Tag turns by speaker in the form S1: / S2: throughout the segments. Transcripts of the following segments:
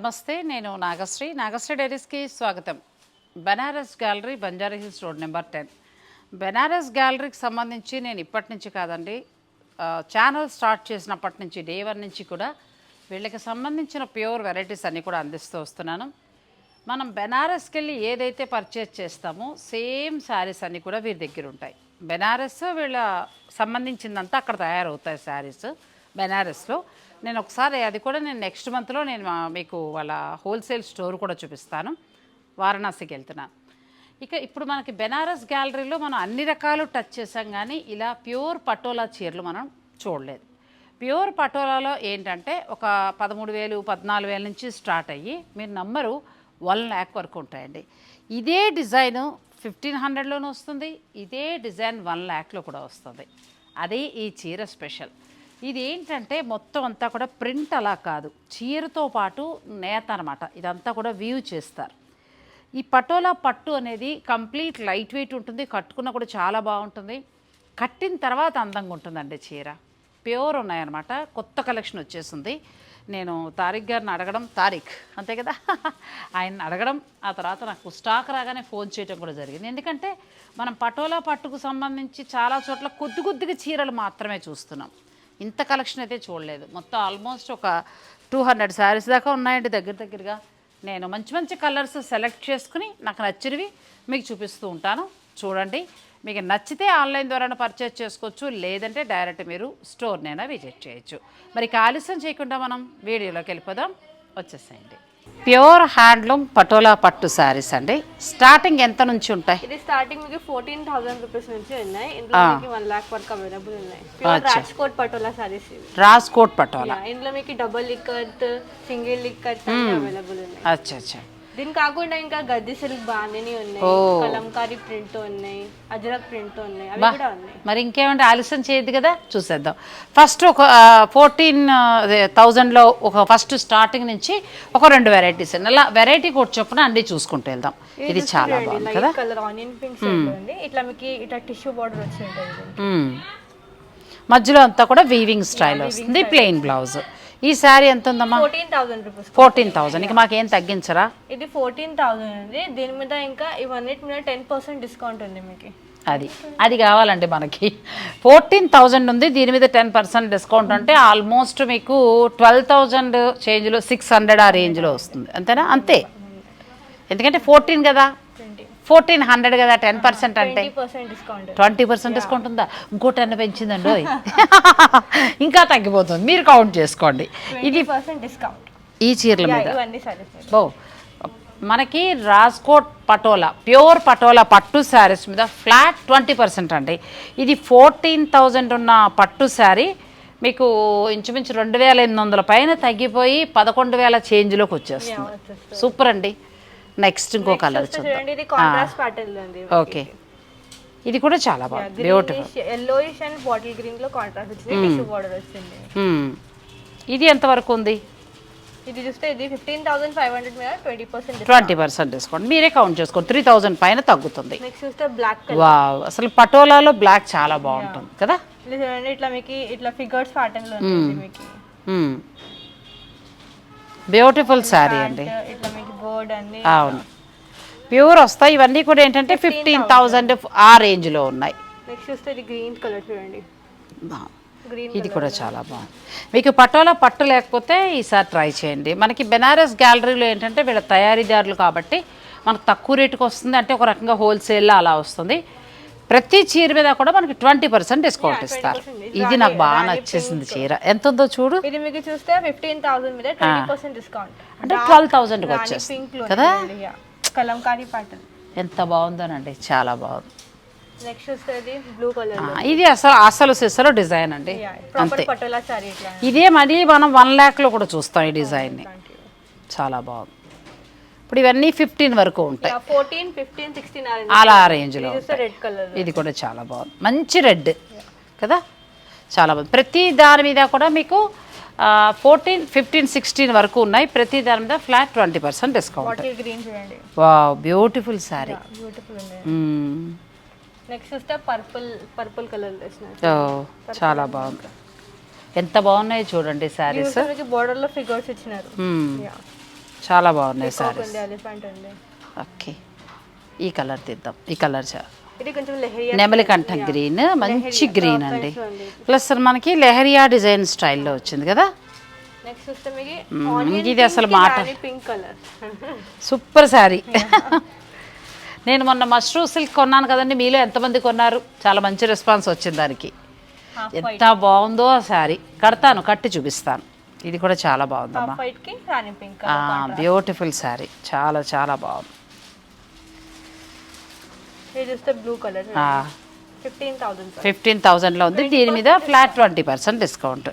S1: నమస్తే నేను నాగశ్రీ. నాగశ్రీ డైరీస్కి స్వాగతం. Banaras gallery Banjara hills road number ten. Banaras గ్యాలరీకి సంబంధించి నేను ఇప్పటి నుంచి కాదండి ఛానల్ స్టార్ట్ చేసినప్పటి నుంచి డే వన్ నుంచి కూడా వీళ్ళకి సంబంధించిన ప్యూర్ వెరైటీస్ అన్నీ కూడా అందిస్తూ వస్తున్నాను. మనం బెనారస్కి వెళ్ళి ఏదైతే పర్చేజ్ చేస్తామో సేమ్ శారీస్ అన్నీ కూడా వీరి దగ్గర ఉంటాయి. బెనారస్ వీళ్ళ సంబంధించిందంతా అక్కడ తయారవుతాయి శారీస్ బెనారస్లో. నేను ఒకసారి అది కూడా నేను నెక్స్ట్ మంత్లో నేను మీకు వాళ్ళ హోల్సేల్ స్టోర్ కూడా చూపిస్తాను. వారణాసికి వెళ్తున్నాను ఇక ఇప్పుడు మనకి బెనారస్ గ్యాలరీలో మనం అన్ని రకాలు టచ్ చేసాం కానీ ఇలా ప్యూర్ పటోలా చీరలు మనం చూడలేదు. ప్యూర్ పటోలాలో ఏంటంటే ఒక పదమూడు వేలు పద్నాలుగు వేల నుంచి స్టార్ట్ అయ్యి మీరు నంబరు వన్ ల్యాక్ వరకు ఉంటాయండి. ఇదే డిజైన్ ఫిఫ్టీన్ హండ్రెడ్లోనూ వస్తుంది ఇదే డిజైన్ వన్ ల్యాక్లో కూడా వస్తుంది. అదే ఈ చీర స్పెషల్ ఇది ఏంటంటే మొత్తం అంతా కూడా ప్రింట్ అలా కాదు. చీరతో పాటు నేత అనమాట ఇదంతా కూడా వ్యూ చేస్తారు. ఈ పటోలా పట్టు అనేది కంప్లీట్ లైట్ వెయిట్ ఉంటుంది. కట్టుకున్న కూడా చాలా బాగుంటుంది. కట్టిన తర్వాత అందంగా ఉంటుందండి చీర. ప్యూర్ ఉన్నాయన్నమాట. కొత్త కలెక్షన్ వచ్చేసింది. నేను తారిక్ గారిని అడగడం తారిక్. అంతే కదా? ఆయన అడగడం ఆ తర్వాత నాకు స్టాక్ రాగానే ఫోన్ చేయడం కూడా జరిగింది. ఎందుకంటే మనం పటోలా పట్టుకు సంబంధించి చాలా చోట్ల కొద్ది కొద్దిగా చీరలు మాత్రమే చూస్తున్నాం. ఇంత కలెక్షన్ అయితే చూడలేదు. మొత్తం ఆల్మోస్ట్ ఒక టూ హండ్రెడ్ శారీస్ దాకా ఉన్నాయండి దగ్గర దగ్గరగా. నేను మంచి మంచి కలర్స్ సెలెక్ట్ చేసుకుని నాకు నచ్చినవి మీకు చూపిస్తూ ఉంటాను. చూడండి మీకు నచ్చితే ఆన్లైన్ ద్వారా పర్చేస్ చేసుకోవచ్చు లేదంటే డైరెక్ట్ మీరు స్టోర్నైనా విజిట్ చేయొచ్చు. మరి ఆలస్యం చేయకుండా మనం వీడియోలోకి వెళ్ళిపోదాం. వచ్చేసేయండి. ప్యూర్ హ్యాండ్లూమ్ పటోలా పట్టు శారీస్ అండి. స్టార్టింగ్ ఎంత నుంచి ఉంటాయి?
S2: ఇది స్టార్టింగ్ మీకు ఫోర్టీన్ థౌసండ్ రూపీస్ నుంచి ఉన్నాయి. ఇందులో మీకు వన్ లాక్ వరకు అవైలబుల్ ఉన్నాయి. Pure Rajkot patola saris
S1: Rajkot patola.
S2: ఇందులో మీకు double ikkat single ikkat available ఉన్నాయి.
S1: అచ్చా అచ్చా.
S2: దీని కాకుండా ఇంకా గద్ది సిల్క్ బాందిని ఉన్నాయి. కలంకారీ ప్రింట్ ఉన్నాయి. అజరక్ ప్రింట్ ఉన్నాయి. అవి కూడా ఉన్నాయి.
S1: మరి ఇంకేమంటే ఆలస్యం చేయదు కదా? చూసేద్దాం. ఫస్ట్ ఒక ఫోర్టీన్ థౌజండ్లో ఒక ఫస్ట్ స్టార్టింగ్ నుంచి ఒక రెండు వెరైటీస్ అలా వెరైటీ కూడా చొప్పున అన్ని చూసుకుంటూ వెళ్దాం. ఇది చాలా బాగుంది కదా?
S2: కలర్ ఆనియన్ పింక్ ఉంది ఇట్లా మీకు ఇట్లా టిష్యూ బార్డర్ వచ్చి ఉంటుంది.
S1: మధ్యలో అంతా కూడా వీవింగ్ స్టైల్ వస్తుంది. ప్లెయిన్ బ్లౌజ్ ఈ శారీ ఎంత ఉందమ్మా?
S2: Fourteen thousand rupees.
S1: Fourteen thousand ఇక మాకేం తగ్గించరా?
S2: ఇది ఫోర్టీన్ థౌసండ్. ఉంది దీని మీద ఇంకా ఇవన్నిటి మీద టెన్ పర్సెంట్ డిస్కౌంట్ ఉంది మీకు.
S1: అది. అది కావాలండి మనకి. ఫోర్టీన్ థౌజండ్ ఉంది. దీని మీద టెన్ పర్సెంట్ డిస్కౌంట్ అంటే ఆల్మోస్ట్ మీకు ట్వెల్వ్ థౌజండ్ చేంజ్లో సిక్స్ హండ్రెడ్ ఆ రేంజ్లో వస్తుంది. అంతేనా? అంతే. ఎందుకంటే ఫోర్టీన్ కదా? ఫోర్టీన్ హండ్రెడ్ కదా టెన్ పర్సెంట్ అంటే?
S2: ట్వంటీ పర్సెంట్ డిస్కౌంట్
S1: ఉందా? ఇంకో టెన్ పెంచిందండి. ఇంకా తగ్గిపోతుంది. మీరు కౌంట్ చేసుకోండి.
S2: పర్సెంట్ డిస్కౌంట్
S1: ఈ చీరల మీద. బో మనకి రాజ్కోట్ పటోలా ప్యూర్ పటోలా పట్టు శారీస్ మీద ఫ్లాట్ ట్వంటీ పర్సెంట్ అండి. ఇది ఫోర్టీన్ థౌజండ్ ఉన్న పట్టు శారీ మీకు ఇంచుమించు రెండు వేల ఎనిమిది వందల పైన తగ్గిపోయి పదకొండు వేల చేంజ్లోకి వచ్చేస్తుంది. సూపర్ అండి. నెక్స్ట్ ఇంకో కలర్ చూద్దాం. ఓకే ఇది కూడా చాలా బాగుంది. బ్యూటిఫుల్
S2: ఎల్లోయిష్ అండ్ బాటిల్ గ్రీన్లో కాంట్రాస్ట్ వచ్చింది టిష్యూ బార్డర్ వచ్చింది.
S1: ఇది ఎంతవరకు ఉంది?
S2: ఇది చూస్తే ఇది ఫిఫ్టీన్ థౌసండ్ ఫైవ్ హండ్రెడ్ మీద twenty percent
S1: twenty percent discount మీరే కౌంట్ చేసుకోండి. త్రీ థౌజండ్ పైన తగ్గుతుంది.
S2: నెక్స్ట్ చూస్తే బ్లాక్
S1: వావ్ అసలు పటోలాలో బ్లాక్ చాలా బాగుంటుంది కదా?
S2: ఇట్లా మీకు ఇట్లా ఫిగర్స్ ప్యాటర్న్లో ఉంటుంది మీకు.
S1: బ్యూటిఫుల్ శారీ అండి.
S2: ఇట్లా మీకు బోర్డ్ అన్ని
S1: అవును. ప్యూర్ వస్తాయి. ఇవన్నీ కూడా ఏంటంటే ఫిఫ్టీన్ థౌజండ్ ఆ రేంజ్లో ఉన్నాయి.
S2: నెక్స్ట్ చూస్తే ఇది గ్రీన్ కలర్ చూడండి.
S1: ఇది కూడా చాలా బాగుంది. మీకు పటోలా పట్టు లేకపోతే ఈసారి ట్రై చేయండి. మనకి బెనారస్ గ్యాలరీలో ఏంటంటే వీళ్ళ తయారీదారులు కాబట్టి మనకు తక్కువ రేటుకి వస్తుంది. అంటే ఒక రకంగా హోల్సేల్లో అలా వస్తుంది. ప్రతి చీర మీద కూడా మనకి ట్వంటీ పర్సెంట్ డిస్కౌంట్ ఇస్తారు. ఇది నాకు బాగా నచ్చేసింది చీర. ఎంత ఉందో చూడు.
S2: ఇది మీకు చూస్తే ఫిఫ్టీన్ థౌసండ్ మీద ట్వంటీ పర్సెంట్ డిస్కౌంట్
S1: అంటే ట్వెల్వ్ థౌజండ్కి
S2: పింక్
S1: వచ్చేస్తుంది కదా?
S2: కలంకారీ ప్యాటర్న్
S1: ఎంత బాగుందోనండి చాలా బాగుంది.
S2: చూస్తే ఇది
S1: అసలు అసలు సిసలు డిజైన్ అండి
S2: ఇట్లా
S1: ఇదే మరీ మనం వన్ ల్యాక్లో కూడా చూస్తాం ఈ డిజైన్ని. చాలా బాగుంది. ఇప్పుడు ఇవన్నీ ఫిఫ్టీన్ వరకు ఉంటాయి.
S2: ఫోర్టీన్ ఫిఫ్టీన్ సిక్స్టీన్
S1: అలా ఆ రేంజ్లో
S2: రెడ్ కలర్
S1: ఇది కూడా చాలా బాగుంది. మంచి రెడ్ కదా? చాలా బాగుంది. ప్రతి దాని మీద కూడా మీకు ఫోర్టీన్ ఫిఫ్టీన్ సిక్స్టీన్ వరకు ఉన్నాయి. ప్రతి దాని మీద ఫ్లాట్ ట్వంటీ పర్సెంట్ డిస్కౌంట్ వా బ్యూటిఫుల్
S2: ఉంది. నెక్స్ట్ చూస్తే పర్పుల్ పర్పుల్ కలర్
S1: చాలా బాగుంది. ఎంత బాగున్నాయి చూడండి శారీస్
S2: బోర్డర్లో ఫిగర్స్ ఇచ్చినారు. Yeah.
S1: చాలా బాగున్నాయి సారీ
S2: ఎలిఫెంట్
S1: ఓకే ఈ కలర్ తీద్దాం. ఈ కలర్ చా
S2: ఇది కొంచెం లెహరియా
S1: నెమలి కంఠ గ్రీన్ మంచి గ్రీన్ అండి. ప్లస్ మనకి లెహరియా డిజైన్ స్టైల్లో వచ్చింది కదా? ఇది అసలు మాట
S2: పింక్ కలర్
S1: సూపర్ శారీ నేను మొన్న మష్రూ సిల్క్ కొన్నాను కదండి మీలో ఎంతమంది కొన్నారు? చాలా మంచి రెస్పాన్స్ వచ్చింది దానికి. ఎంత బాగుందో ఆ శారీ కడతాను కట్టి చూపిస్తాను. ఇది కూడా చాలా బాగుందమ్మా. బ్యూటిఫుల్ శారీ చాలా చాలా బాగుంది.
S2: బ్లూ కలర్ ఫిఫ్టీన్
S1: థౌజండ్లో ఉంది. దీని మీద ఫ్లాట్ ట్వంటీ పర్సెంట్ డిస్కౌంట్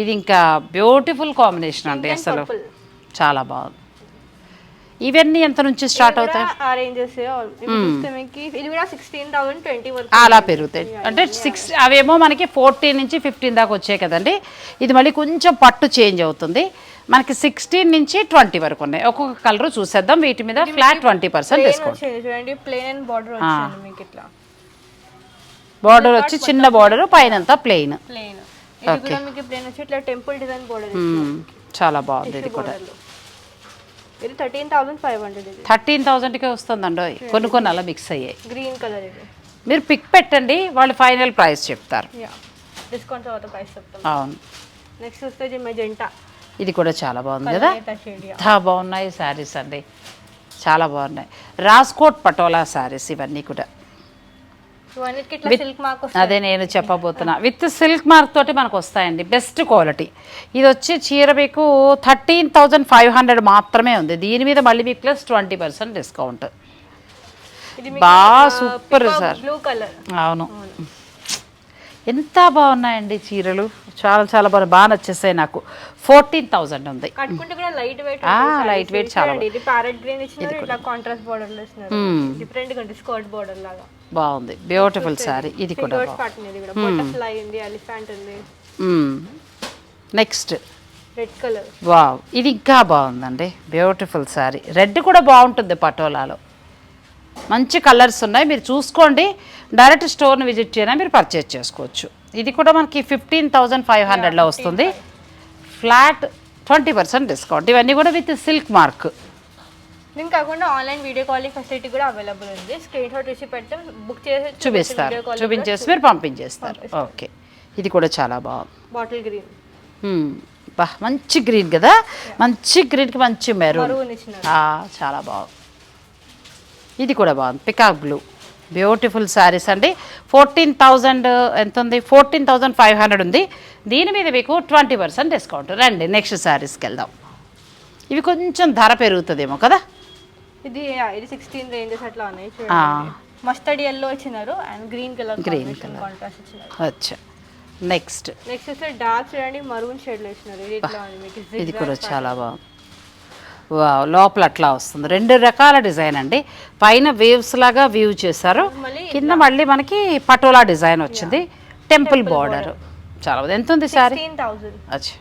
S1: ఇది ఇంకా బ్యూటిఫుల్ కాంబినేషన్ అండి అసలు. చాలా బాగుంది. ఇవన్నీ ఎంత నుంచి స్టార్ట్ అవుతాయి?
S2: ఆ చూస్తే మీకు ఇది కూడా సిక్స్టీన్ థౌసండ్ ట్వంటీ వరకు
S1: అలా పెరుగుతాయి. అంటే సిక్స్ అవేమో మనకి ఫోర్టీన్ నుంచి ఫిఫ్టీన్ దాకా వచ్చాయి కదండి. ఇది మళ్ళీ కొంచెం పట్టు చేంజ్ అవుతుంది. మనకి సిక్స్టీన్ నుంచి ట్వంటీ వరకు ఉన్నాయి. ఒక్కొక్క కలర్ చూసేద్దాం. వీటి మీద flat twenty percent
S2: plain
S1: discount
S2: వచ్చింది చూడండి. ప్లేన్ అండ్ బార్డర్ వచ్చింది మీకు ఇట్లా.
S1: బార్డర్ వచ్చి చిన్న బార్డర్ పైన అంతా ప్లెయిన్
S2: ప్లేన్ ఇది కూడా మీకు ప్లేన్ వచ్చి ఇట్లా టెంపుల్ డిజైన్ బార్డర్
S1: చాలా బాగుంది ఇది కూడా.
S2: ఇది థర్టీన్ థౌసండ్ ఫైవ్ హండ్రెడ్ ఇది.
S1: థర్టీన్ థౌజండ్కే వస్తుందండి. కొన్ని కొన్ని అలా మిక్స్ అయ్యాయి
S2: గ్రీన్ కలర్ ఇది.
S1: మీరు పిక్ పెట్టండి వాళ్ళు ఫైనల్ ప్రైస్ చెప్తారు.
S2: డిస్కౌంట్ తర్వాత ప్రైస్ చెప్తాం.
S1: అవును.
S2: నెక్స్ట్ చూస్తే ఇది మెజెంటా
S1: ఇది కూడా చాలా బాగుంది కదా? ఎంత బాగున్నాయి శారీస్ అండి. చాలా బాగున్నాయి. రాస్కోట్ పటోలా శారీస్ ఇవన్నీ కూడా
S2: ఇవన్నిటికి ఇట్లా సిల్క్ మార్క్ వస్తుంది
S1: అదే నేను చెప్పబోతున్నా. విత్ సిల్క్ మార్క్ తోటి మనకు వస్తాయండి. బెస్ట్ క్వాలిటీ ఇది వచ్చి చీర మీకు థర్టీన్ థౌజండ్ ఫైవ్ హండ్రెడ్ మాత్రమే ఉంది. దీని మీద మళ్ళీ మీకు ప్లస్ ట్వంటీ పర్సెంట్ డిస్కౌంట్ బాగా సూపర్ సార్. అవును. ఎంత బాగున్నాయండి చీరలు. చాలా చాలా బాగా బాగా నచ్చేసాయి నాకు. ఫోర్టీన్ థౌజండ్ ఉంది.
S2: లైట్ వెయిట్
S1: చాలా బాగుంది. బ్యూటిఫుల్ శారీ ఇది కూడా. నెక్స్ట్
S2: రెడ్ కలర్
S1: వావ్ ఇది ఇంకా బాగుందండి. బ్యూటిఫుల్ శారీ రెడ్ కూడా బాగుంటుంది పటోలాలో. మంచి కలర్స్ ఉన్నాయి. మీరు చూసుకోండి. డైరెక్ట్ స్టోర్ని విజిట్ చేయనా? మీరు పర్చేజ్ చేసుకోవచ్చు. ఇది కూడా మనకి ఫిఫ్టీన్ థౌజండ్ ఫైవ్ హండ్రెడ్లో వస్తుంది. ఫ్లాట్ ట్వంటీ పర్సెంట్ డిస్కౌంట్ ఇవన్నీ కూడా విత్ సిల్క్ మార్క్
S2: దీని కాకుండా ఆన్లైన్ వీడియో కాలింగ్ ఫెసిలిటీ కూడా అవైలబుల్ ఉంది. స్క్రీన్ షాట్ తీసి పెడితే బుక్ చేసి
S1: చూపిస్తారు. చూపించేసి మీరు పంపించేస్తారు. ఓకే ఇది కూడా చాలా బాగుంది
S2: బాటిల్ గ్రీన్.
S1: బా మంచి గ్రీన్ కదా? మంచి గ్రీన్కి మంచి మెరూన్. చాలా బాగుంది ఇది కూడా బాగుంది. పికాక్ బ్లూ బ్యూటిఫుల్ శారీస్ అండి. ఫోర్టీన్ థౌజండ్ ఎంత ఉంది? ఫోర్టీన్ థౌజండ్ ఫైవ్ హండ్రెడ్ ఉంది. దీని మీద మీకు ట్వంటీ పర్సెంట్ డిస్కౌంట్. రండి నెక్స్ట్ శారీస్కి వెళ్దాం. ఇవి కొంచెం ధర పెరుగుతుందేమో కదా?
S2: ఇది ఇది సిక్స్టీన్ రేంజెస్ అట్లా ఉన్నాయి మస్టర్డ్ ఎల్లో ఇచ్చినారు and green colour green colour contrast ఇచ్చినారు.
S1: అచ్చా. నెక్స్ట్
S2: నెక్స్ట్ చూస్తే డార్క్ చూడండి మరూన్ షేడ్లో ఇచ్చినారు. ఇది
S1: కూడా చాలా బాగుంది. లోపల అట్లా వస్తుంది. రెండు రకాల డిజైన్ అండి. పైన వేవ్స్ లాగా వ్యూ చేశారు. కింద మళ్ళీ మనకి పటోలా డిజైన్ వచ్చింది. Temple border. చాలా ఎంత ఉంది సారీ? అచ్చా.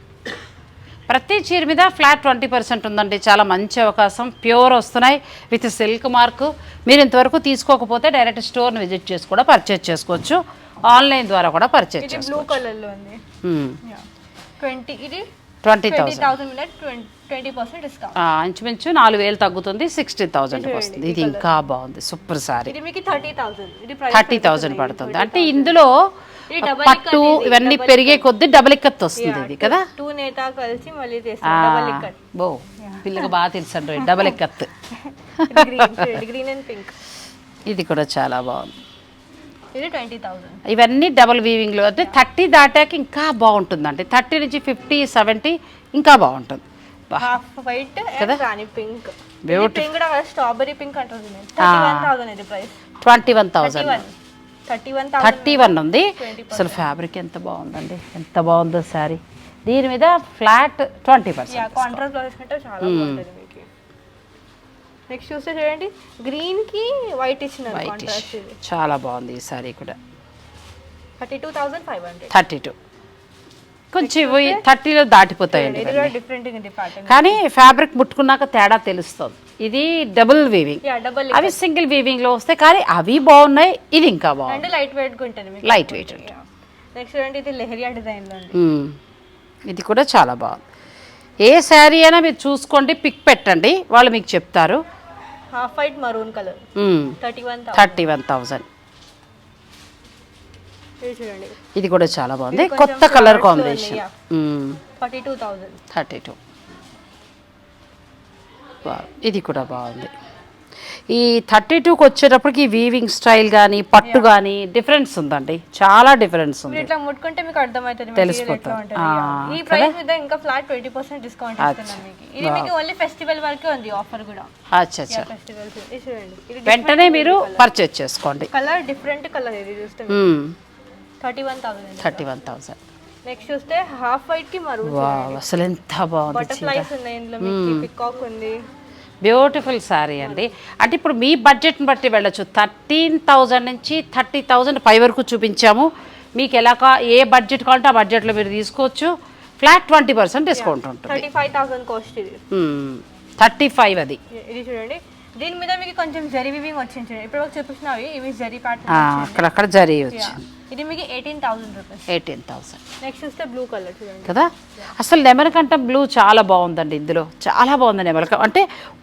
S1: ప్రతి చీర మీద ఫ్లాట్ ట్వంటీ పర్సెంట్ ఉందండి. చాలా మంచి అవకాశం. ప్యూర్ వస్తున్నాయి. With silk mark. మీరు ఇంతవరకు తీసుకోకపోతే డైరెక్ట్ స్టోర్ని విజిట్ చేసి కూడా పర్చేజ్ చేసుకోవచ్చు. ఆన్లైన్ ద్వారా కూడా పర్చేజ్ చేసుకోవచ్చు.
S2: Twenty
S1: thousand
S2: twenty percent discount.
S1: ఇంచుమించు నాలుగు వేలు తగ్గుతుంది సిక్స్టీ థౌజండ్కి వస్తుంది. ఇది ఇంకా బాగుంది సూపర్ సారీ.
S2: ఇది మీకు థర్టీ థౌసండ్
S1: థర్టీ థౌజండ్ పడుతుంది. అంటే ఇందులో పట్టు ఇవన్నీ పెరిగే కొద్దీ డబుల్ ఎక్కత్ వస్తుంది ఇది కదా?
S2: టూ నేత కలిసి మళ్ళీ ఇక్కత్
S1: బో పిల్లకి బాగా తెలుసండి double ikat
S2: green and pink
S1: ఇది కూడా చాలా బాగుంది.
S2: థౌసండ్
S1: ఇవన్నీ డబుల్ వీవింగ్లో అంటే థర్టీ దాటాక ఇంకా బాగుంటుందండి. థర్టీ నుంచి ఫిఫ్టీ సెవెంటీ ఇంకా బాగుంటుంది.
S2: Half white rani pink. కూడా స్ట్రాబెరీ పింక్ అంటుంది థర్టీ వన్ థౌసండ్ ఇది price
S1: twenty one
S2: thousand
S1: thirty one ఉంది. అసలు ఫ్యాబ్రిక్ ఎంత బాగుందండి. ఎంత బాగుందో శారీ దీని మీద ఫ్లాట్ ట్వంటీ పర్సెంట్
S2: నెక్స్ట్ చూస్తే చూడండి. గ్రీన్కి వైట్ కాంట్రాస్ట్ ఇది.
S1: చాలా బాగుంది ఈ శారీ కూడా.
S2: Thirty two thousand five hundred
S1: thirty two కొంచెం ఇవి థర్టీలో దాటిపోతాయండి కానీ ఫ్యాబ్రిక్ ముట్టుకున్నాక తేడా తెలుస్తుంది. ఇది డబుల్ వీవింగ్ అవి సింగిల్ వీవింగ్లో వస్తాయి కానీ అవి బాగున్నాయి ఇది ఇంకా బాగుంది.
S2: లైట్ వెయిట్ ఉంటుంది
S1: లైట్ వెయిట్
S2: నెక్స్ట్ చూడండి ఇది లెహరియా డిజైన్లో ఉంది.
S1: మ్మ్. ఇది కూడా చాలా బాగుంది. ఏ శారీ అయినా మీరు చూసుకోండి పిక్ పెట్టండి వాళ్ళు మీకు చెప్తారు.
S2: Half white maroon colour thirty one
S1: thirty one
S2: ఇది చూడండి.
S1: ఇది కూడా చాలా బాగుంది. కొత్త colour combination
S2: two thousand.
S1: Thirty two. ఇది కూడా బాగుంది. ఈ థర్టీ టూకి వచ్చేటప్పటికి వీవింగ్ స్టైల్ కానీ పట్టు కానీ డిఫరెన్స్ ఉందండి. చాలా డిఫరెన్స్ ఉంది.
S2: ఇట్లా ముట్టుకుంటే మీకు అర్థమవుతుంది
S1: తెలిసిపోతుంది.
S2: ఈ ప్రైస్ మీద ఇంకా ఫ్లాట్ ట్వంటీ పర్సెంట్ డిస్కౌంట్ ఇది మీకు ఓన్లీ ఫెస్టివల్ వరకే ఉంది ఆఫర్ కూడా.
S1: అచ్చా అచ్చా. వెంటనే మీరు పర్చేజ్ చేసుకోండి.
S2: కలర్ డిఫరెంట్ కలర్ ఇది చూస్తే thirty one thousand
S1: thirty one thousand.
S2: Next చూస్తే హాఫ్
S1: వైట్కి అసలు ఎంత బాగుంది చీర.
S2: బటర్ఫ్లైస్ ఉన్నాయి ఇందులో మీకు పికాక్ ఉంది.
S1: బ్యూటిఫుల్ శారీ అండి. అంటే ఇప్పుడు మీ బడ్జెట్ని బట్టి వెళ్ళొచ్చు. థర్టీన్ థౌజండ్ నుంచి థర్టీ థౌజండ్ పై వరకు చూపించాము. మీకు ఎలా కా ఏ బడ్జెట్ కావాలంటే ఆ బడ్జెట్లో మీరు తీసుకోవచ్చు. ఫ్లాట్ ట్వంటీ పర్సెంట్ డిస్కౌంట్ ఉంటుంది.
S2: ఫైవ్
S1: థర్టీ ఫైవ్ అది.
S2: ఇది చూడండి. దీని మీద మీకు కొంచెం జరీ వివింగ్ వచ్చింది ఇప్పుడు చూపించినవి ఇవి జరీ ప్యాటర్న్
S1: అక్కడక్కడ జరీ వచ్చింది
S2: ఇది మీకు eighteen thousand rupees
S1: eighteen thousand
S2: next చూస్తే బ్లూ కలర్ చూడండి.
S1: కదా? అసలు నెమలికంఠం బ్లూ చాలా బాగుందండి ఇందులో. చాలా బాగుంది నెమలిక అంటే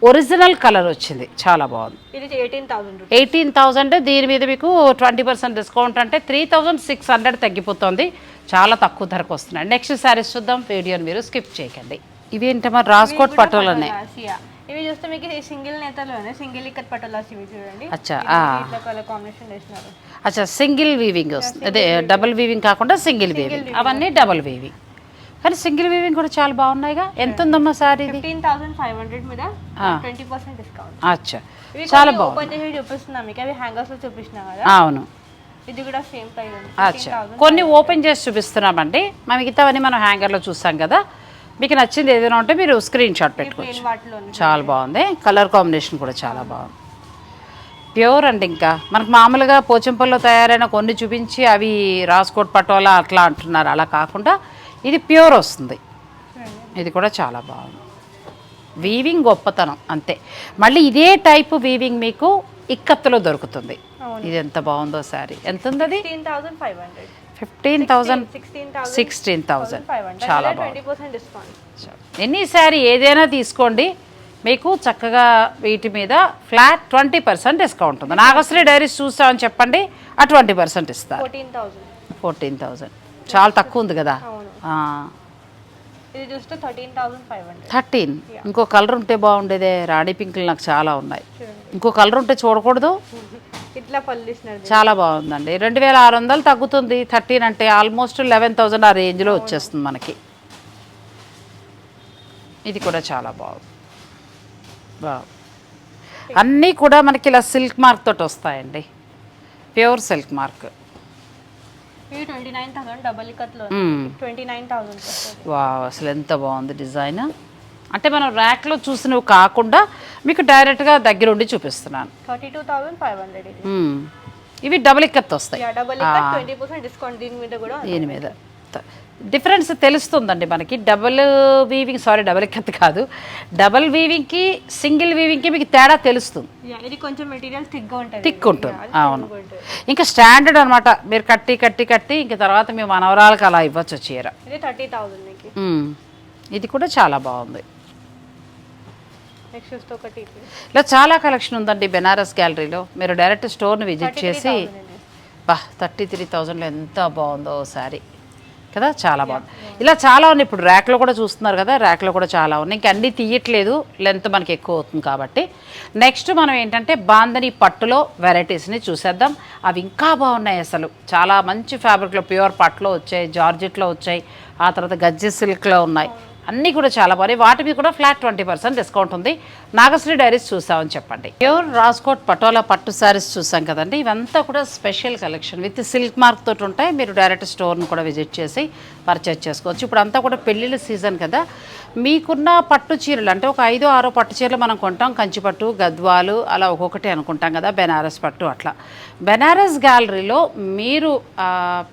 S1: ఒరిజినల్ కలర్ వచ్చింది. చాలా బాగుంది.
S2: ఇది ఎయిటీన్ థౌసండ్
S1: ఎయిటీన్ థౌజండ్ దీని మీద మీకు ట్వంటీ పర్సెంట్ డిస్కౌంట్ అంటే త్రీ థౌజండ్ సిక్స్ హండ్రెడ్ తగ్గిపోతుంది. చాలా తక్కువ ధరకు వస్తున్నాయి. నెక్స్ట్ శారీస్ చూద్దాం. వీడియోని మీరు స్కిప్ చేయకండి. ఇవి ఏంటమ్మా రాజ్కోట్ పటోలనే
S2: ఇవి చూస్తే మీకు సింగిల్ నేతలోనే సింగిల్ ఇక్కత్ పటోలాస్ ఇవి చూడండి.
S1: అచ్చా.
S2: ఇట్లా కలర్ కాంబినేషన్ వేసినారు.
S1: అచ్చా సింగిల్ వీవింగ్ వస్తుంది. అదే డబుల్ వీవింగ్ కాకుండా సింగిల్ వీవింగ్ అవన్నీ డబుల్ వీవింగ్ కానీ సింగిల్ వీవింగ్ కూడా చాలా బాగున్నాయిగా. ఎంత ఉందమ్మా సార్ ఇది?
S2: ఫిఫ్టీన్ థౌసండ్ ఫైవ్ హండ్రెడ్ మీద ట్వంటీ పర్సెంట్ డిస్కౌంట్
S1: అచ్చా చాలా బాగుంది.
S2: చూపిస్తున్నాం మీకు. అవి హ్యాంగర్స్లో కదా?
S1: అవును.
S2: ఇది కూడా సేమ్ ప్రైస్
S1: అచ్చా కొన్ని ఓపెన్ చేసి చూపిస్తున్నామండి. మిగతావన్నీ మనం హ్యాంగర్లో చూసాం కదా. మీకు నచ్చింది ఏదైనా ఉంటే మీరు స్క్రీన్ షాట్ పెట్టుకోవచ్చు. చాలా బాగుంది. కలర్ కాంబినేషన్ కూడా చాలా బాగుంది. ప్యూర్ అండి ఇంకా మనకు మామూలుగా పోచంపల్లో తయారైన కొన్ని చూపించి అవి రాజ్కోట్ పటోలా అట్లా అంటున్నారు. అలా కాకుండా ఇది ప్యూర్ వస్తుంది. ఇది కూడా చాలా బాగుంది. వీవింగ్ గొప్పతనం అంతే. మళ్ళీ ఇదే టైపు వీవింగ్ మీకు ఇక్కత్తులో దొరుకుతుంది. ఇది ఎంత బాగుందో సారీ ఎంత ఉంది అది
S2: ఫిఫ్టీన్ థౌసండ్ సిక్స్టీన్ థౌసండ్
S1: చాలా బాగుంది.
S2: పర్సెంట్ డిస్కౌంట్
S1: ఎనీ శారీ ఏదైనా తీసుకోండి మీకు చక్కగా వీటి మీద ఫ్లాట్ ట్వంటీ పర్సెంట్ డిస్కౌంట్ ఉంది. నాగశ్రీ డైరీస్ చూస్తామని చెప్పండి ఆ ట్వంటీ పర్సెంట్ ఇస్తారు.
S2: ఫోర్టీన్ థౌసండ్
S1: చాలా తక్కువ ఉంది కదా?
S2: ఇది చూస్తే thirteen thousand five hundred.
S1: Thirteen? ఇంకో కలర్ ఉంటే బాగుండేదే రాణి పింకులు నాకు చాలా ఉన్నాయి. ఇంకో కలర్ ఉంటే చూడకూడదు.
S2: ఇట్లా
S1: చాలా బాగుందండి. రెండు వేల ఆరు వందలు తగ్గుతుంది. థర్టీన్ అంటే ఆల్మోస్ట్ లెవెన్ థౌజండ్ ఆ రేంజ్లో వచ్చేస్తుంది మనకి. ఇది కూడా చాలా బాగుంది బాగు. అన్నీ కూడా మనకి ఇలా సిల్క్ మార్క్ తోటి వస్తాయండి. Pure silk mark.
S2: Twenty nine thousand double ఇక్కత్లో twenty nine thousand
S1: వా అసలు ఎంత బాగుంది డిజైన్. అంటే మనం ర్యాక్లో చూసినవి కాకుండా మీకు డైరెక్ట్గా దగ్గరుండి చూపిస్తున్నాను.
S2: Thirty two thousand five hundred.
S1: ఇవి డబుల్ ఇక్కత్ వస్తాయి.
S2: డబల్ డిస్కౌంట్ దీని మీద కూడా.
S1: దీని మీద. డిఫరెన్స్ తెలుస్తుందండి మనకి. Double weaving sorry double ikat కాదు. డబుల్ వీవింగ్కి సింగిల్ వీవింగ్కి మీకు తేడా తెలుస్తుంది.
S2: ఇది కొంచెం మెటీరియల్ థిక్గా ఉంటుంది.
S1: థిక్ ఉంటుంది. అవును. ఇంకా స్టాండర్డ్ అనమాట మీరు కట్టి కట్టి కట్టి ఇంకా తర్వాత మీ మనవరాలకు అలా ఇవ్వచ్చు చీర.
S2: ఇది థర్టీ
S1: మ్మ్. ఇది కూడా చాలా బాగుంది. ఇలా చాలా కలెక్షన్ ఉందండి బెనారస్ గ్యాలరీలో మీరు డైరెక్ట్ స్టోర్ని విజిట్ చేసి
S2: 33,000 ఇది.
S1: బా థర్టీ త్రీ థౌజండ్లో ఎంత బాగుందో శారీ కదా? చాలా బాగుంది. ఇలా చాలా ఉన్నాయి. ఇప్పుడు ర్యాక్లో కూడా చూస్తున్నారు కదా? ర్యాక్లో కూడా చాలా ఉన్నాయి. ఇంకా అన్నీ తీయట్లేదు. లెంత్ మనకి ఎక్కువ అవుతుంది కాబట్టి. నెక్స్ట్ మనం ఏంటంటే బాందని పట్టులో వెరైటీస్ని చూసేద్దాం. అవి ఇంకా బాగున్నాయి అసలు. చాలా మంచి ఫ్యాబ్రిక్లో ప్యూర్ పట్టులో వచ్చాయి జార్జెట్లో వచ్చాయి. ఆ తర్వాత గజ్జె సిల్క్లో ఉన్నాయి. అన్నీ కూడా చాలా బాగున్నాయి. వాటి మీద కూడా ఫ్లాట్ ట్వంటీ పర్సెంట్ డిస్కౌంట్ ఉంది. నాగశ్రీ డైరీస్ చూసామని చెప్పండి. ప్యూర్ రాజ్కోట్ పటోలా పట్టు శారీస్ చూసాం కదండి. ఇవంతా కూడా special collection with silk mark తోటి ఉంటాయి. మీరు డైరెక్ట్ స్టోర్ని కూడా విజిట్ చేసి పర్చేజ్ చేసుకోవచ్చు. ఇప్పుడు అంతా కూడా పెళ్ళిళ్ళ సీజన్ కదా. మీకున్న పట్టు చీరలు అంటే ఒక ఐదో ఆరో పట్టు చీరలు మనం కొంటాం. కంచి పట్టు గద్వాలు అలా ఒక్కొక్కటి అనుకుంటాం కదా. బెనారస్ పట్టు అట్లా. బెనారస్ గ్యాలరీలో మీరు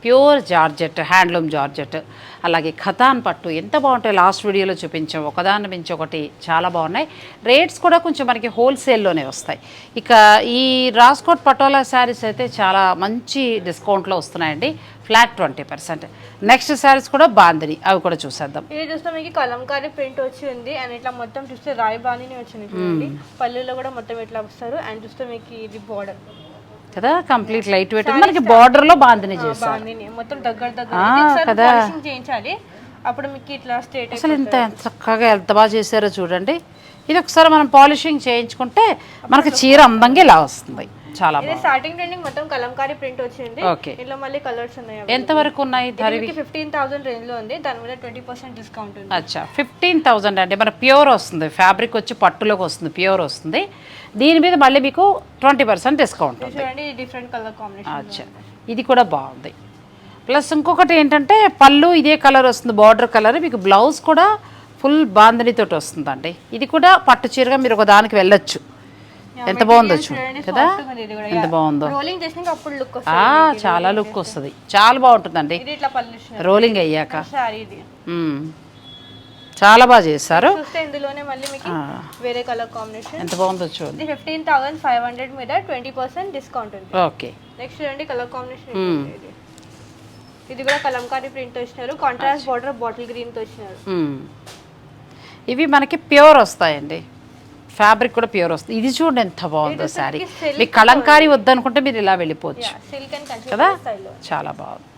S1: ప్యూర్ జార్జెట్ హ్యాండ్లూమ్ జార్జెట్ అలాగే ఖతాన్ పట్టు ఎంత బాగుంటాయి లాస్ట్ వీడియోలో చూపించాం ఒకదాని మించి ఒకటి చాలా బాగున్నాయి. రేట్స్ కూడా కొంచెం మనకి హోల్సేల్లోనే వస్తాయి. ఇక ఈ రాస్కోట్ పటోలా శారీస్ అయితే చాలా మంచి డిస్కౌంట్లో వస్తున్నాయండి. Flat twenty percent. Next sarees కూడా బాందిని. అవి కూడా చూసేద్దాం.
S2: ఇది చూస్తే మీకు కలంకారీ ప్రింట్ వచ్చి ఉంది. అండ్ ఇట్లా మొత్తం చూస్తే రాయి బాణిని వచ్చింది పళ్ళులో కూడా మొత్తం ఇట్లా వస్తారు. అండ్ చూస్తే మీకు ఇది బార్డర్
S1: కదా? కంప్లీట్ లైట్ వెయిట్ మనకి బార్డర్లో బాందిని చేస్తారు
S2: మొత్తం దగ్గర దగ్గర పాలిషింగ్ చేయించాలి. అప్పుడు మీకు ఇట్లా స్ట్రేట్
S1: అసలు ఇంత చక్కగా ఎంత బాగా చేశారో చూడండి. ఇది ఒకసారి మనం పాలిషింగ్ చేయించుకుంటే మనకి చీర అందంగా ఇలా వస్తుంది. చాలా
S2: ఇది స్టార్టింగ్ ట్రెండింగ్ మొత్తం కలంకారీ ప్రింట్ వచ్చింది.
S1: ఓకే.
S2: ఇందులో మళ్ళీ కలర్స్ ఉన్నాయి
S1: ఎంత వరకు ఉన్నాయి ధర
S2: ఫిఫ్టీన్ థౌసండ్ రేంజ్లో ఉంది. దాని మీద ట్వంటీ పర్సెంట్ డిస్కౌంట్ ఉంది.
S1: అచ్చా. ఫిఫ్టీన్ థౌజండ్ అంటే మన ప్యూర్ వస్తుంది. ఫ్యాబ్రిక్ వచ్చి పట్టులోకి వస్తుంది. ప్యూర్ వస్తుంది. దీని మీద మళ్ళీ మీకు ట్వంటీ పర్సెంట్ డిస్కౌంట్
S2: చూడండి డిఫరెంట్ కలర్ కాంబినేషన్
S1: అచ్చా. ఇది కూడా బాగుంది. ప్లస్ ఇంకొకటి ఏంటంటే పళ్ళు ఇదే కలర్ వస్తుంది. బార్డర్ కలర్ మీకు బ్లౌజ్ కూడా ఫుల్ బాందనితో వస్తుందండి. ఇది కూడా పట్టు చీరగా మీరు ఒక దానికి వెళ్ళొచ్చు. ఎంత బాగుందో చూడండి కదా? ఎంత బాగుందో.
S2: రోలింగ్ చేసినాక అప్పుడు లుక్
S1: ఆ, చాలా లుక్ వస్తుంది. చాలా బాగుంటుందండి. రోలింగ్ అయ్యాక. చాలా బాగా చేస్తారు
S2: చూస్తే ఇందులోనే మళ్ళీ మీకు వేరే కలర్ కాంబినేషన్
S1: ఎంత బాగుందో చూడండి
S2: ఇది ఫిఫ్టీన్ థౌసండ్ ఫైవ్ హండ్రెడ్ మీద ట్వంటీ పర్సెంట్ డిస్కౌంట్ ఉంది.
S1: ఓకే.
S2: నెక్స్ట్ చూడండి కలర్ కాంబినేషన్ ఇది. కూడా కలంకారీ ప్రింట్ వచ్చినారు కాంట్రాస్ట్ బార్డర్ బాటిల్ గ్రీన్తో వచ్చినారు.
S1: ఇవి మనకి ప్యూర్ వస్తాయండి. ఫ్యాబ్రిక్ కూడా ప్యూర్ వస్తుంది. ఇది చూడండి ఎంత బాగుందో శారీ. మీకు కలంకారీ వద్దనుకుంటే మీరు ఇలా వెళ్ళిపోవచ్చు. కదా? చాలా బాగుంది.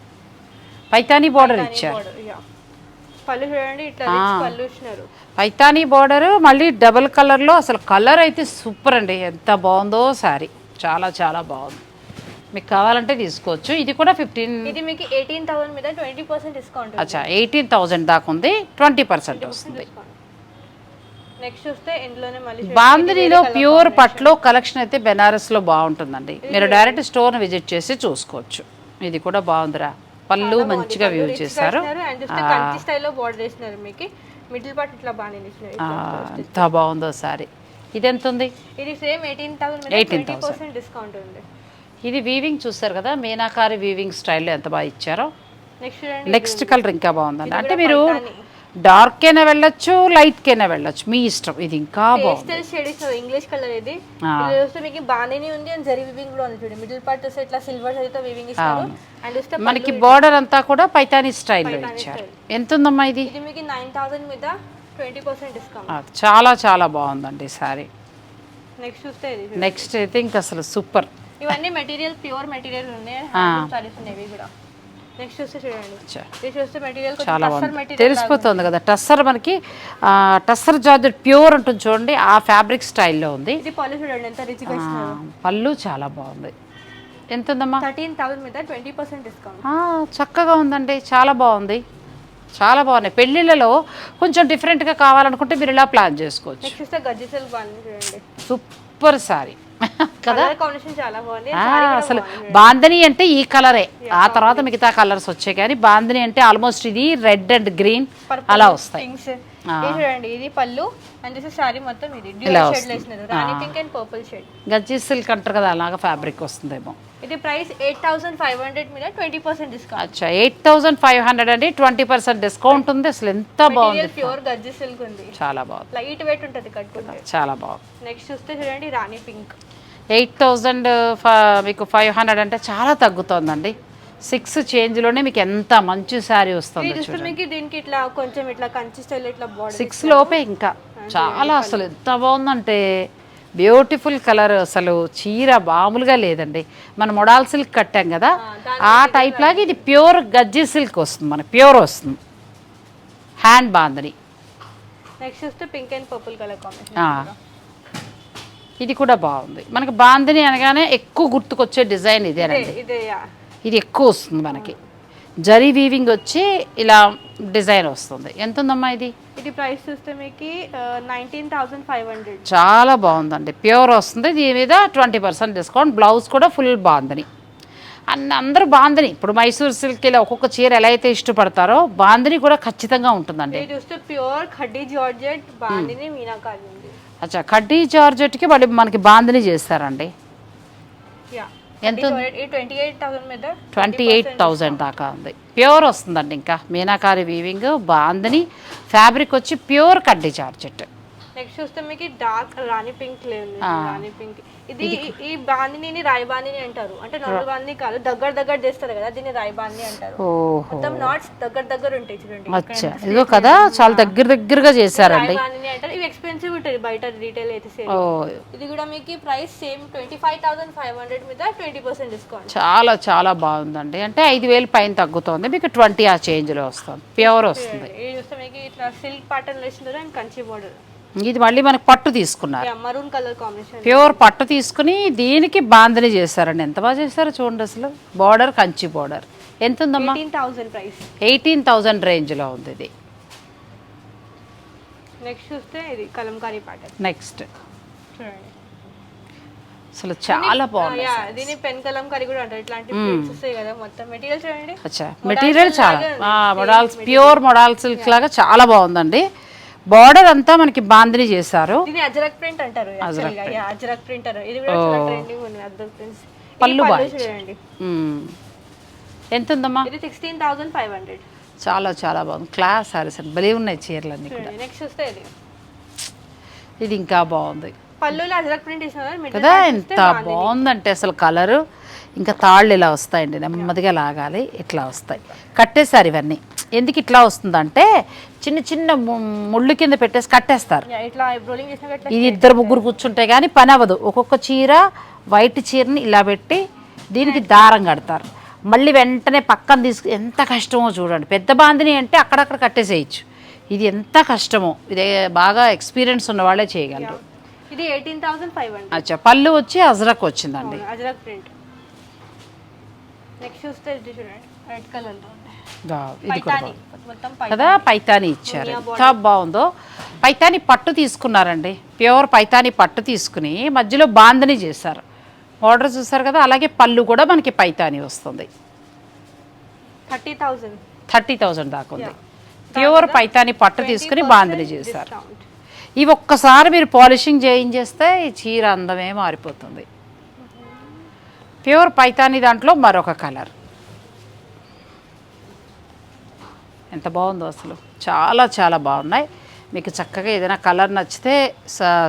S1: పైతానీ బార్డర్ ఇచ్చారు. పైతానీ బార్డర్ మళ్ళీ డబుల్ కలర్లో అసలు కలర్ అయితే సూపర్ అండి. ఎంత బాగుందో శారీ. చాలా చాలా బాగుంది. మీకు కావాలంటే తీసుకోవచ్చు. ఇది కూడా ఫిఫ్టీన్
S2: ఇది మీకు ఎయిటీన్ థౌసండ్ మీద ట్వంటీ పర్సెంట్ డిస్కౌంట్
S1: అచ్చా ఎయిటీన్ థౌజండ్ దాకా ఉంది. ట్వంటీ పర్సెంట్ వస్తుంది.
S2: నెక్స్ట్ మళ్ళీ
S1: ప్యూర్ పట్లో కలెక్షన్ అయితే బెనారస్లో బాగుంటుందండి. మీరు డైరెక్ట్ స్టోర్ని విజిట్ చేసి చూసుకోవచ్చు. ఇది కూడా బాగుందిరా. పళ్ళు మంచిగా వ్యూ చేశారు.
S2: స్టైల్లో బార్డర్ వేసినారు మీకు. మిడిల్ పార్ట్ ఇట్లా
S1: ఎంత బాగుందో సారీ. ఇది ఎంత ఉంది
S2: ఇది సేమ్ ఎయిటీన్ థౌసండ్ మీద
S1: 18,000.
S2: ట్వంటీ పర్సెంట్ డిస్కౌంట్ ఉంది.
S1: ఇది వీవింగ్ చూస్తారు కదా? మీనాకారి వీవింగ్ స్టైల్లో ఎంత బాగా ఇచ్చారో?
S2: నెక్స్ట్
S1: కలర్ ఇంకా బాగుందండి. అంటే మీరు డార్క్ అయినా వెళ్ళొచ్చు లైట్ కైనా వెళ్ళొచ్చు. మీ ఇష్టం. ఇది ఇంకా బాగుంది.
S2: ఇంగ్లీష్ కలర్ ఇది. ఇది చూస్తే మీకు బాగానే ఉంది అండ్ జరీ వివింగ్ కూడా ఉంది చూడండి. మిడిల్ పార్ట్ చూస్తే ఇట్లా సిల్వర్ జరీతో వివింగ్ ఇస్తారు. అండ్ చూస్తే
S1: మనకి బార్డర్ అంతా కూడా పైతానీ స్టైల్లో ఇచ్చారు. ఎంత ఉందమ్మా ఇది?
S2: ఇది మీకు నైన్ థౌసండ్ మీద ట్వంటీ పర్సెంట్ డిస్కౌంట్
S1: ఆ, చాలా చాలా బాగుందండి సారీ
S2: నెక్స్ట్ చూస్తే ఇది
S1: నెక్స్ట్ అయితే ఇంకా అసలు సూపర్.
S2: ఇవన్నీ మెటీరియల్ ప్యూర్ మెటీరియల్ ఉన్నాయి. హ్యాండ్లూమ్ సారీస్ ఉన్నాయి ఇవి కూడా. నెక్స్ట్ చూడండి. మెటీరియల్
S1: చాలా బాగుంది. తెలిసిపోతుంది కదా టస్సర్ మనకి టస్సర్ జార్జెట్ ప్యూర్ ఉంటుంది చూడండి ఆ ఫ్యాబ్రిక్ స్టైల్లో ఉంది.
S2: ఇది పాలిష్ చూడండి ఎంత రిచ్గా
S1: పళ్ళు చాలా బాగుంది. ఎంత ఉందమ్మా
S2: థర్టీన్ థౌసండ్ మీద ట్వంటీ పర్సెంట్ డిస్కౌంట్
S1: చక్కగా ఉందండి చాలా బాగుంది. చాలా బాగున్నాయి. పెళ్ళిళ్ళలో కొంచెం డిఫరెంట్గా కావాలనుకుంటే మీరు ఇలా ప్లాన్ చేసుకోవచ్చు. సూపర్ సారీ. కదా?
S2: చాలా బాగుంది.
S1: అసలు బాందని అంటే ఈ కలరే. ఆ తర్వాత మిగతా కలర్స్ వచ్చాయి కానీ బాందని అంటే ఆల్మోస్ట్ ఇది రెడ్ అండ్ గ్రీన్ అలా వస్తాయి.
S2: చూడండి ఇది పళ్ళు అండ్ చూస్తే సారీ మొత్తం ఇది. డ్యూయల్ షేడ్ ఇచ్చినారు rani pink and purple shade
S1: gajji silk అంటారు కదా అలాగా ఫ్యాబ్రిక్ వస్తుందేమో.
S2: ఇది price eight thousand five hundred మీద ట్వంటీ పర్సెంట్ డిస్కౌంట్
S1: అచ్చా ఎయిట్ థౌజండ్ ఫైవ్ హండ్రెడ్ అండి ట్వంటీ పర్సెంట్ డిస్కౌంట్ ఉంది. అసలు ఎంత బాగుంది
S2: ప్యూర్ గజ్జి సిల్క్ ఉంది.
S1: చాలా బాగుంది.
S2: లైట్ వెయిట్ ఉంటుంది కట్టుకుంటే.
S1: చాలా బాగుంది.
S2: నెక్స్ట్ చూస్తే చూడండి రాణి పింక్
S1: ఎయిట్ థౌజండ్ మీకు ఫైవ్ హండ్రెడ్ అంటే చాలా తగ్గుతోందండి. సిక్స్ చేంజ్లోనే మీకు ఎంత మంచి శారీ వస్తుంది
S2: దీనికి ఇట్లా కొంచెం ఇట్లా కంచి స్టైల్ ఇట్లా
S1: సిక్స్ లోపే ఇంకా. చాలా అసలు ఎంత బాగుందంటే బ్యూటిఫుల్ కలర్ అసలు చీర మామూలుగా లేదండి. మనం మొడాల్ సిల్క్ కట్టాం కదా ఆ టైప్ లాగా ఇది ప్యూర్ గజ్జి సిల్క్ వస్తుంది మనకి ప్యూర్ వస్తుంది. హ్యాండ్ బాందని
S2: నెక్స్ట్ చూస్తే పింక్ అండ్ పర్పుల్ కలర్
S1: ఆ.
S2: కాంబినేషన్
S1: ఇది కూడా బాగుంది. మనకి బాందని అనగానే ఎక్కువ గుర్తుకొచ్చే డిజైన్ ఇదేనండి.
S2: ఇదే
S1: ఎక్కువ వస్తుంది మనకి. జరీ వీవింగ్ వచ్చి ఇలా డిజైన్ వస్తుంది. ఎంత ఉందమ్మా ఇది?
S2: ఇది ప్రైస్ చూస్తే మీకు నైన్టీన్ థౌసండ్ ఫైవ్ హండ్రెడ్
S1: చాలా బాగుందండి. ప్యూర్ వస్తుంది. దీని మీద ట్వంటీ పర్సెంట్ డిస్కౌంట్. బ్లౌజ్ కూడా ఫుల్ బాందని అన్ని అందరూ బాందని ఇప్పుడు మైసూర్ సిల్క్ ఇలా ఒక్కొక్క చీర ఎలా అయితే ఇష్టపడతారో బాందని కూడా ఖచ్చితంగా ఉంటుందండి.
S2: ఇది చూస్తే ప్యూర్ ఖడ్డీ జార్జెట్ బాందిని మీనాకారి
S1: అచ్చా కడ్డీ జార్జెట్కి మళ్ళీ మనకి బాందని చేస్తారండి. ఎంత
S2: ట్వంటీ ఎయిట్
S1: ట్వంటీ థౌజండ్ దాకా ఉంది. ప్యూర్ వస్తుందండి ఇంకా. మీనాకారి వీవింగ్ బాందని ఫ్యాబ్రిక్ వచ్చి ప్యూర్ కడ్డీ జార్జెట్.
S2: నెక్స్ట్ చూస్తే మీకు డార్క్ రాణి పింక్ లేదు రాణి పింక్ ఇది ఈ బాందిని రాయి బాందిని అంటారు. అంటే నార్మల్ బాందిని కాదు దగ్గర దగ్గర చేస్తారు కదా దీన్ని రాయి బాందిని అంటారు మొత్తం నాట్స్ దగ్గర దగ్గర ఉంటాయి చూడండి.
S1: అచ్చా. ఇదిగో కదా చాలా దగ్గర దగ్గరగా చేశారండి.
S2: అంటారు. ఇవి ఎక్స్పెన్సివ్ ఉంటుంది బయట రీటైల్ అయితే సేల్ ఇది కూడా మీకు price same twenty five thousand five hundred మీద ట్వంటీ పర్సెంట్ డిస్కౌంట్
S1: చాలా చాలా బాగుందండి. అంటే ఐదు వేలు పైన తగ్గుతుంది. మీకు ట్వంటీ ఆ చేంజ్లో వస్తుంది. ప్యూర్ వస్తుంది.
S2: ఇది చూస్తే మీకు ఇట్లా సిల్క్ ప్యాటర్న్ వేసింటారు అండ్ కంచి బార్డర్
S1: ఇది మళ్ళీ మనకు పట్టు తీసుకున్నారు.
S2: మరూన్ కలర్ కాంబినేషన్
S1: ప్యూర్ పట్టు తీసుకుని దీనికి బాందని చేశారండి. ఎంత బాగా చేశారో చూడండి అసలు. బార్డర్ కంచి బార్డర్ ఎంత ఉందమ్మా
S2: ఎయిటీన్ ప్రైస్
S1: ఎయిటీన్ థౌజండ్ రేంజ్లో ఉంది ఇది.
S2: నెక్స్ట్ చూస్తే ఇది కలంకారీ ప్యాటర్న్
S1: నెక్స్ట్
S2: చూడండి.
S1: అసలు చాలా బాగుంది
S2: దీని పెన్ కలంకారీ కూడా అంటారు. ఇట్లాంటి ప్రింట్స్ వస్తాయి కదా మొత్తం మెటీరియల్ చూడండి.
S1: అచ్చా. మెటీరియల్ చాలా. మొడాల్స్ ప్యూర్ మొడాల్ సిల్క్ లాగా చాలా బాగుందండి. బార్డర్ అంతా మనకి బాందిని చేశారు.
S2: అజరక్ ప్రింట్ అంటారు అజరక్ ప్రింట్. ఇది కూడా
S1: పళ్ళు. ఎంత ఉందమ్మా
S2: ఇది సిక్స్టీన్ థౌసండ్ ఫైవ్ హండ్రెడ్
S1: చాలా చాలా బాగుంది. క్లాస్ సారీస్ అండి భలే ఉన్నాయి కూడా.
S2: చూడండి నెక్స్ట్ చూస్తే ఇది.
S1: ఇది ఇంకా బాగుంది.
S2: పళ్ళులో అజరక్ ప్రింట్
S1: కదా ఎంత బాగుందంటే అసలు కలరు ఇంకా తాళ్ళు ఇలా వస్తాయండి నెమ్మదిగా లాగాలి ఇట్లా వస్తాయి. కట్టేశారు ఇవన్నీ. ఎందుకు ఇట్లా వస్తుందంటే చిన్న చిన్న ముళ్ళు కింద పెట్టేసి కట్టేస్తారు. ఇది ఇద్దరు ముగ్గురు కూర్చుంటే కానీ పని అవ్వదు. ఒక్కొక్క చీర వైట్ చీరని ఇలా పెట్టి దీనికి దారం కడతారు. మళ్ళీ వెంటనే పక్కన తీసుకు ఎంత కష్టమో చూడండి. పెద్ద బాందిని అంటే అక్కడక్కడ కట్టేసేయచ్చు. ఇది ఎంత కష్టమో. ఇదే బాగా ఎక్స్పీరియన్స్ ఉన్న వాళ్ళే చేయగలరు.
S2: ఇది ఎయిటీన్ థౌసండ్ ఫైవ్ హండ్రెడ్
S1: అచ్చా పళ్ళు వచ్చి అజరక్ వచ్చిందండి.
S2: అజరక్ ప్రింట్. నెక్స్ట్ చూస్తే ఇది చూడండి. రెడ్ కలర్లో ఉంది.
S1: దా, ఇది కూడా
S2: పైతాని
S1: బాగుంది.
S2: మొత్తం పై
S1: కదా పైతాని ఇచ్చారు. ఎంత బాగుందో. పైతాని పట్టు తీసుకున్నారండి. ప్యూర్ పైతాని పట్టు తీసుకుని మధ్యలో బాందని చేశారు. ఆర్డర్ చూసారు కదా అలాగే పళ్ళు కూడా మనకి పైతాని వస్తుంది.
S2: థర్టీ థౌసండ్
S1: థర్టీ థౌజండ్ దాకా ఉంది. ప్యూర్ పైతాని పట్టు తీసుకుని బాందని చేశారు. ఇవి ఒక్కసారి మీరు పాలిషింగ్ చేయించేస్తే ఈ చీర అందమే మారిపోతుంది. ప్యూర్ పైతాని దాంట్లో మరొక కలర్. ఎంత బాగుందో అసలు. చాలా చాలా బాగున్నాయి. మీకు చక్కగా ఏదైనా కలర్ నచ్చితే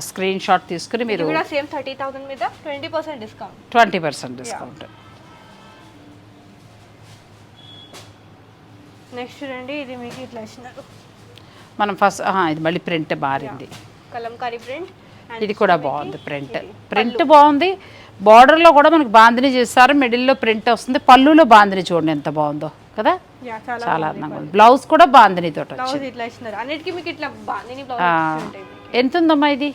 S1: స్క్రీన్ షాట్ తీసుకుని మీరు
S2: సేమ్ థర్టీ థౌసండ్ మీద twenty percent discount.
S1: Twenty percent discount.
S2: Next చూడండి ఇది మీకు ఇట్లా ఇచ్చినారు.
S1: మనం ఫస్ట్ ఇది మళ్ళీ ప్రింట్ మారింది.
S2: కలంకారీ ప్రింట్.
S1: ఇది కూడా బాగుంది ప్రింట్. ప్రింట్ బాగుంది. బార్డర్లో కూడా మనకి బాందిని చేస్తారు మిడిల్లో ప్రింట్ వస్తుంది పళ్ళులో బాందిని చూడండి ఎంత బాగుందో కదా?
S2: చాలా
S1: అందంగా ఉంది. బ్లౌజ్ కూడా బాందిని తోట. ఎంత ఉందమ్మా ఇది?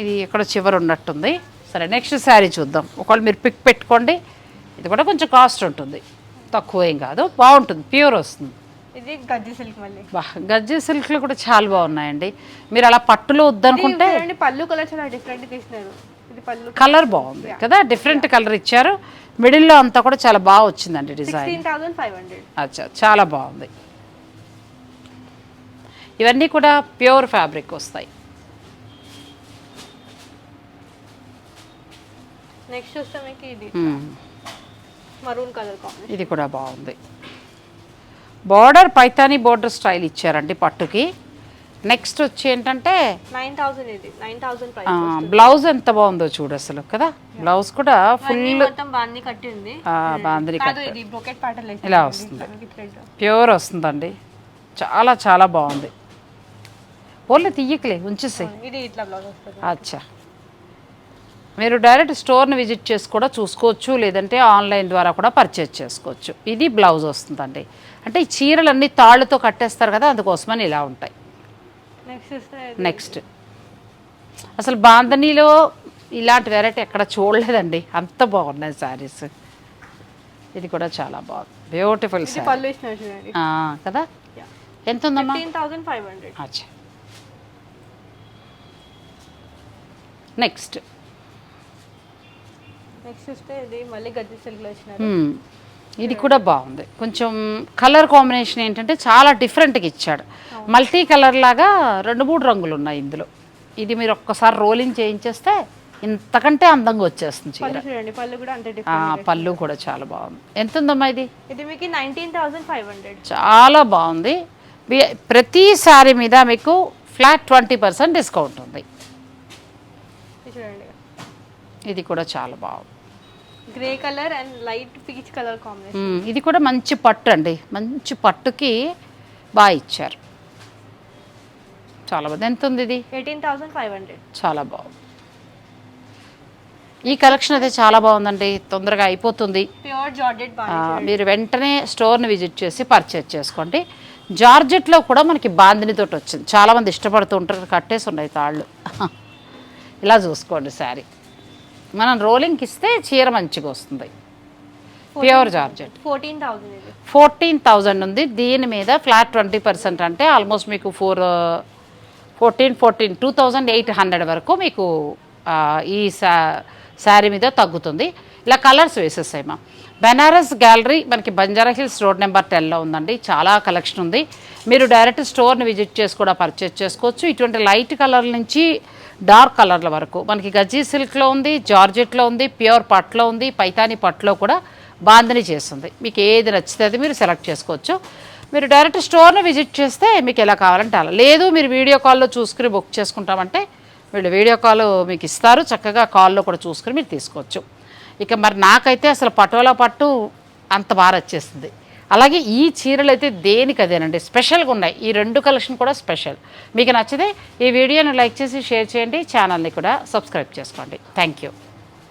S1: ఇది ఎక్కడ చివరి ఉన్నట్టుంది. సరే నెక్స్ట్ శారీ చూద్దాం. ఒకవేళ మీరు పిక్ పెట్టుకోండి ఇది కూడా కొంచెం కాస్ట్ ఉంటుంది. తక్కువ ఏం కాదు. బాగుంటుంది ప్యూర్ వస్తుంది.
S2: ఇది గజ్జి సిల్క్ మళ్ళీ.
S1: బా గజ్జి సిల్క్లు కూడా చాలా బాగున్నాయండి. మీరు అలా పట్టులో వద్దనుకుంటే
S2: చూడండి పళ్ళు కలర్ చాలా డిఫరెంట్ ఇచ్చినారు ఇది పళ్ళు
S1: కలర్ బాగుంది కదా డిఫరెంట్ కలర్ ఇచ్చారు. మిడిల్లో అంతా కూడా చాలా బాగా వచ్చిందండి design.
S2: Sixteen thousand five hundred
S1: అచ్చా చాలా బాగుంది. ఇవన్నీ కూడా ప్యూర్ ఫ్యాబ్రిక్ వస్తాయి.
S2: నెక్స్ట్ చూస్తే మీకు ఇది.
S1: మ్మ్.
S2: మరూన్ కలర్ కాంబినేషన్
S1: ఇది కూడా బాగుంది. బార్డర్ పైతాని బార్డర్ స్టైల్ ఇచ్చారండి పట్టుకి. నెక్స్ట్ వచ్చి ఏంటంటే బ్లౌజ్ ఎంత బాగుందో చూడు అసలు కదా? బ్లౌజ్ కూడా ఫుల్ బాందిని ఇలా వస్తుంది. ప్యూర్ వస్తుందండి. చాలా చాలా బాగుంది. పోలే తీయకలే ఉంచేసే అచ్చా. మీరు డైరెక్ట్ స్టోర్ని విజిట్ చేసి కూడా చూసుకోవచ్చు లేదంటే ఆన్లైన్ ద్వారా కూడా పర్చేజ్ చేసుకోవచ్చు. ఇది బ్లౌజ్ వస్తుందండి. అంటే ఈ చీరలన్నీ తాళ్ళతో కట్టేస్తారు కదా అందుకోసమని ఇలా ఉంటాయి.
S2: నెక్స్ట్
S1: అసలు బాంధనీలో ఇలాంటి వెరైటీ ఎక్కడ చూడలేదండి. అంత బాగున్నాయి శారీస్ ఇది కూడా చాలా బాగుంది. బ్యూటిఫుల్ కదా? ఎంత ఉందమ్మా అచ్చా. నెక్స్ట్
S2: నెక్స్ట్ చూస్తే ఇది మళ్ళీ గజ్జి
S1: మ్మ్. ఇది కూడా బాగుంది. కొంచెం కలర్ కాంబినేషన్ ఏంటంటే చాలా డిఫరెంట్గా ఇచ్చాడు. మల్టీ కలర్ లాగా రెండు మూడు రంగులు ఉన్నాయి ఇందులో. ఇది మీరు ఒక్కసారి రోలింగ్ చేయించేస్తే ఇంతకంటే అందంగా వచ్చేస్తుంది చీర.
S2: పళ్ళు చూడండి పళ్ళు కూడా అంతే
S1: ఆ,
S2: డిఫరెంట్
S1: పళ్ళు కూడా చాలా బాగుంది. ఎంత ఉందమ్మా ఇది?
S2: ఇది మీకు నైన్టీన్ థౌసండ్ ఫైవ్ హండ్రెడ్.
S1: చాలా బాగుంది. వి- ప్రతి శారీ మీద మీకు ఫ్లాట్ ట్వంటీ పర్సెంట్ డిస్కౌంట్ ఉంది.
S2: చూడండి.
S1: ఇది కూడా చాలా బాగుంది.
S2: Grey colour and light peach colour combination.
S1: ఇది కూడా మంచి పట్టు అండి. మంచి పట్టుకి బాగా ఇచ్చారు. చాలా బాగుంది. ఎంత ఉంది ఇది?
S2: Eighteen thousand five hundred.
S1: చాలా బాగుంది. ఈ కలెక్షన్ అయితే చాలా బాగుందండి. తొందరగా అయిపోతుంది. మీరు వెంటనే స్టోర్ని విజిట్ చేసి పర్చేజ్ చేసుకోండి. జార్జెట్లో కూడా మనకి బాందినితోటి వచ్చింది. చాలామంది ఇష్టపడుతూ ఉంటారు. కట్టేసి ఉన్నాయి తాళ్ళు. ఇలా చూసుకోండి శారీ. మనం రోలింగ్కి ఇస్తే చీర మంచిగా వస్తుంది. ప్యూర్ జార్జెట్
S2: ఫోర్టీన్ థౌసండ్ ఇది.
S1: ఫోర్టీన్ థౌజండ్ ఉంది. దీని మీద ఫ్లాట్ ట్వంటీ పర్సెంట్ అంటే ఆల్మోస్ట్ మీకు four fourteen fourteen two thousand eight hundred వరకు మీకు ఈ శా శారీ మీద తగ్గుతుంది. ఇలా కలర్స్ వేసేసాయి మా. బెనారస్ గ్యాలరీ మనకి బంజారా హిల్స్ రోడ్ నెంబర్ టెన్లో ఉందండి. చాలా కలెక్షన్ ఉంది. మీరు డైరెక్ట్ స్టోర్ని విజిట్ చేసి కూడా పర్చేస్ చేసుకోవచ్చు. ఇటువంటి లైట్ కలర్ నుంచి డార్క్ కలర్ల వరకు. మనకి గజ్జీ సిల్క్లో ఉంది జార్జెట్లో ఉంది ప్యూర్ పట్లో ఉంది పైతాని పట్లో కూడా బాందని చేస్తుంది. మీకు ఏది నచ్చితే అది మీరు సెలెక్ట్ చేసుకోవచ్చు. మీరు డైరెక్ట్ స్టోర్ను విజిట్ చేస్తే మీకు ఎలా కావాలంటే అలా. లేదు మీరు వీడియో కాల్లో చూసుకుని బుక్ చేసుకుంటామంటే వీళ్ళు వీడియో కాల్ మీకు ఇస్తారు. చక్కగా కాల్లో కూడా చూసుకుని మీరు తీసుకోవచ్చు. ఇక మరి నాకైతే అసలు పటోలా పట్టు అంత బాగా వచ్చేస్తుంది అలాగే ఈ చీరలు అయితే దేనికి అదేనండి? స్పెషల్గా ఉన్నాయి. ఈ రెండు కలెక్షన్ కూడా స్పెషల్. మీకు నచ్చితే ఈ వీడియోని లైక్ చేసి షేర్ చేయండి. ఛానల్ని కూడా సబ్స్క్రైబ్ చేసుకోండి. Thank you.